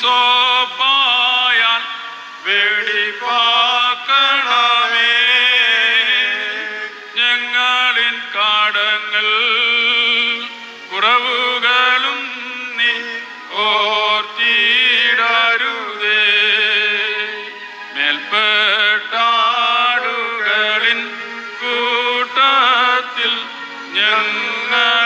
സോപ്പായാൽ വെടിപ്പാക്കണമേ. ഞങ്ങളിൻ കാടങ്ങൾ കുറവുകളും നീ ഓർത്തിടരുതേ. മേൽപ്പെട്ടാടുകളിൻ കൂട്ടത്തിൽ ഞങ്ങൾ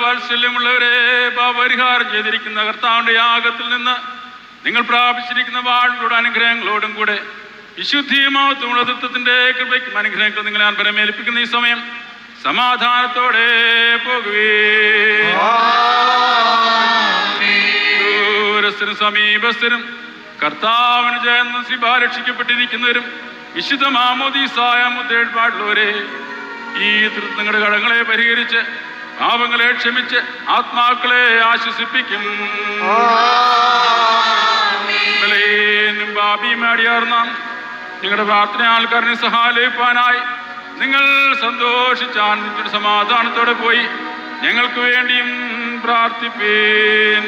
വാത്സല്യമുള്ളവരെ പാപരിഹാരം ചെയ്തിരിക്കുന്ന കർത്താവിന്റെ യാഗത്തിൽ നിന്ന് നിങ്ങൾ പ്രാപിച്ചിരിക്കുന്ന വാഴുകളുടെ അനുഗ്രഹങ്ങളോടും കൂടെ വിശുദ്ധിയുമാവത്തുമുള്ള തത്വത്തിന്റെ കൃപയ്ക്കും അനുഗ്രഹങ്ങൾ നിങ്ങളെ ഞാൻ പരമേൽപ്പിക്കുന്ന ഈ സമയം സമാധാനത്തോടെ പോകുവേ സമീപസ്ഥനും സമീപസ്ഥരും കർത്താവിന് ജയന്ന് ശ്രീബാ രക്ഷിക്കപ്പെട്ടിരിക്കുന്നവരും വിശുദ്ധ മാമോദീസായ മുദ്ദേഴ്പാടുള്ളവരെ ഈ തൃത്വങ്ങളുടെ കടങ്ങളെ പരിഹരിച്ച് പാപങ്ങളെ ക്ഷമിച്ച് ആത്മാക്കളെ ആശ്വസിപ്പിക്കും. ബാബി പാപിയുമാടിയാർന്ന നിങ്ങളുടെ പ്രാർത്ഥന ആൾക്കാരനെ സഹായിപ്പാനായി നിങ്ങൾ സന്തോഷിച്ചാൻ സമാധാനത്തോടെ പോയി ഞങ്ങൾക്ക് വേണ്ടിയും പ്രാർത്ഥിപ്പേൻ.